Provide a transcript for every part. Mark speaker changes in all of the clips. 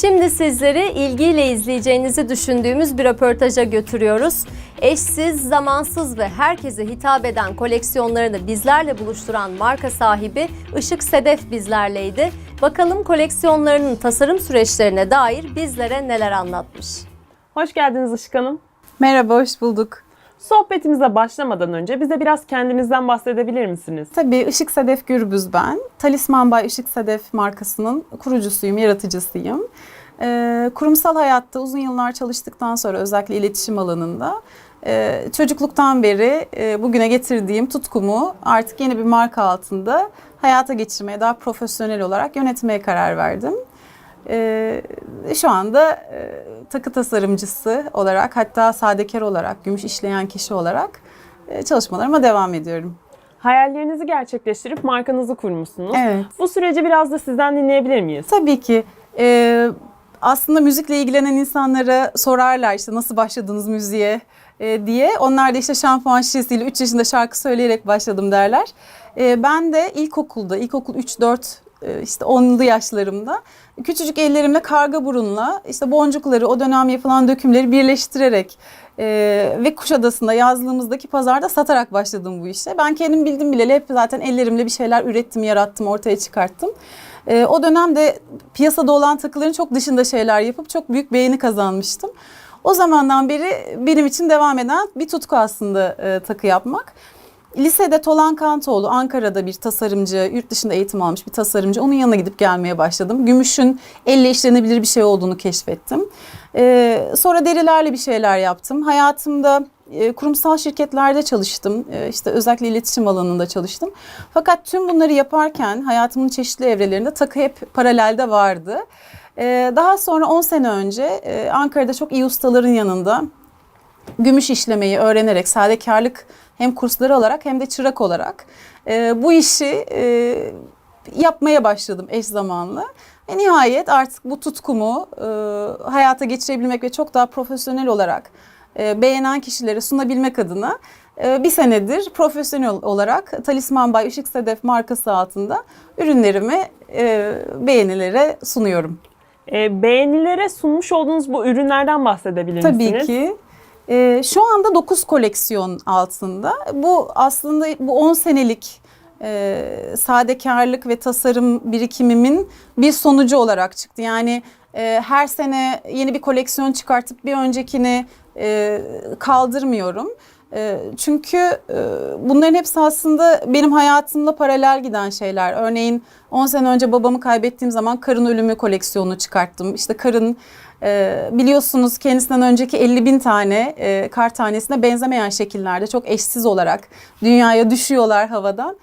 Speaker 1: Şimdi sizleri ilgiyle izleyeceğinizi düşündüğümüz bir röportaja götürüyoruz. Eşsiz, zamansız ve herkese hitap eden koleksiyonlarını bizlerle buluşturan marka sahibi Işık Sedef bizlerleydi. Bakalım koleksiyonlarının tasarım süreçlerine dair bizlere neler anlatmış.
Speaker 2: Hoş geldiniz Işık Hanım.
Speaker 3: Merhaba, hoş bulduk.
Speaker 2: Sohbetimize başlamadan önce bize biraz kendinizden bahsedebilir misiniz?
Speaker 3: Tabii Işık Sedef Gürbüz ben. Talisman Bay Işık Sedef markasının kurucusuyum, yaratıcısıyım. Ee, kurumsal hayatta uzun yıllar çalıştıktan sonra özellikle iletişim alanında e, çocukluktan beri e, bugüne getirdiğim tutkumu artık yeni bir marka altında hayata geçirmeye, daha profesyonel olarak yönetmeye karar verdim. Ee, şu anda e, takı tasarımcısı olarak hatta sadekar olarak, gümüş işleyen kişi olarak e, çalışmalarıma devam ediyorum.
Speaker 2: Hayallerinizi gerçekleştirip markanızı kurmuşsunuz.
Speaker 3: Evet.
Speaker 2: Bu süreci biraz da sizden dinleyebilir miyiz?
Speaker 3: Tabii ki. e, aslında müzikle ilgilenen insanlara sorarlar işte nasıl başladınız müziğe e, diye. Onlar da işte şampuan şişesiyle 3 yaşında şarkı söyleyerek başladım derler. E, ben de ilkokulda, ilkokul 3-4 e, işte 10'lu yaşlarımda küçücük ellerimle karga burunla işte boncukları o dönem yapılan dökümleri birleştirerek e, ve Kuşadası'nda yazlığımızdaki pazarda satarak başladım bu işe. Ben kendim bildim bileli hep zaten ellerimle bir şeyler ürettim, yarattım, ortaya çıkarttım. E, o dönemde piyasada olan takıların çok dışında şeyler yapıp çok büyük beğeni kazanmıştım. O zamandan beri benim için devam eden bir tutku aslında e, takı yapmak. Lisede Tolan Kantoğlu Ankara'da bir tasarımcı, yurt dışında eğitim almış bir tasarımcı. Onun yanına gidip gelmeye başladım. Gümüşün elle işlenebilir bir şey olduğunu keşfettim. Ee, sonra derilerle bir şeyler yaptım. Hayatımda e, kurumsal şirketlerde çalıştım. E, işte özellikle iletişim alanında çalıştım. Fakat tüm bunları yaparken hayatımın çeşitli evrelerinde takı hep paralelde vardı. E, daha sonra 10 sene önce e, Ankara'da çok iyi ustaların yanında gümüş işlemeyi öğrenerek sadekarlık hem kursları alarak hem de çırak olarak e, bu işi e, yapmaya başladım eş zamanlı. Ve nihayet artık bu tutkumu e, hayata geçirebilmek ve çok daha profesyonel olarak e, beğenen kişilere sunabilmek adına e, bir senedir profesyonel olarak Talisman Bay Işık Sedef markası altında ürünlerimi e, beğenilere sunuyorum.
Speaker 2: Ee, beğenilere sunmuş olduğunuz bu ürünlerden bahsedebilir
Speaker 3: Tabii
Speaker 2: misiniz?
Speaker 3: ki. Ee, şu anda 9 koleksiyon altında. Bu aslında bu 10 senelik e, sadekarlık ve tasarım birikimimin bir sonucu olarak çıktı. Yani e, her sene yeni bir koleksiyon çıkartıp bir öncekini e, kaldırmıyorum. E, çünkü e, bunların hepsi aslında benim hayatımla paralel giden şeyler. Örneğin 10 sene önce babamı kaybettiğim zaman karın ölümü koleksiyonunu çıkarttım. İşte karın e, biliyorsunuz kendisinden önceki 50 bin tane e, kar tanesine benzemeyen şekillerde çok eşsiz olarak dünyaya düşüyorlar havadan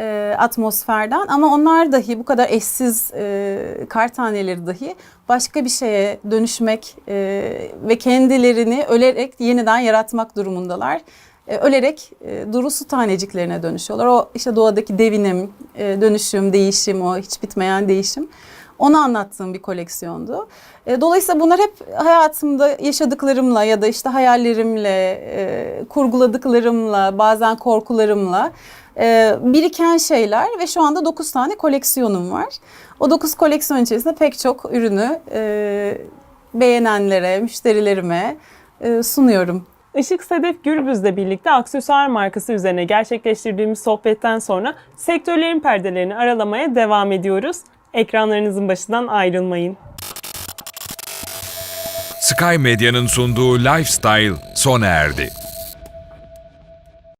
Speaker 3: e, atmosferden ama onlar dahi bu kadar eşsiz e, kar taneleri dahi başka bir şeye dönüşmek e, ve kendilerini ölerek yeniden yaratmak durumundalar. E, ölerek e, duru su taneciklerine dönüşüyorlar. O işte doğadaki devinim, e, dönüşüm, değişim, o hiç bitmeyen değişim. Onu anlattığım bir koleksiyondu. E, Dolayısıyla bunlar hep hayatımda yaşadıklarımla ya da işte hayallerimle, e, kurguladıklarımla, bazen korkularımla e, biriken şeyler ve şu anda 9 tane koleksiyonum var. O 9 koleksiyon içerisinde pek çok ürünü e, beğenenlere, müşterilerime e, sunuyorum.
Speaker 2: Işık Sedef Gürbüz'le birlikte aksesuar markası üzerine gerçekleştirdiğimiz sohbetten sonra sektörlerin perdelerini aralamaya devam ediyoruz. Ekranlarınızın başından ayrılmayın.
Speaker 4: Sky Medya'nın sunduğu Lifestyle sona erdi.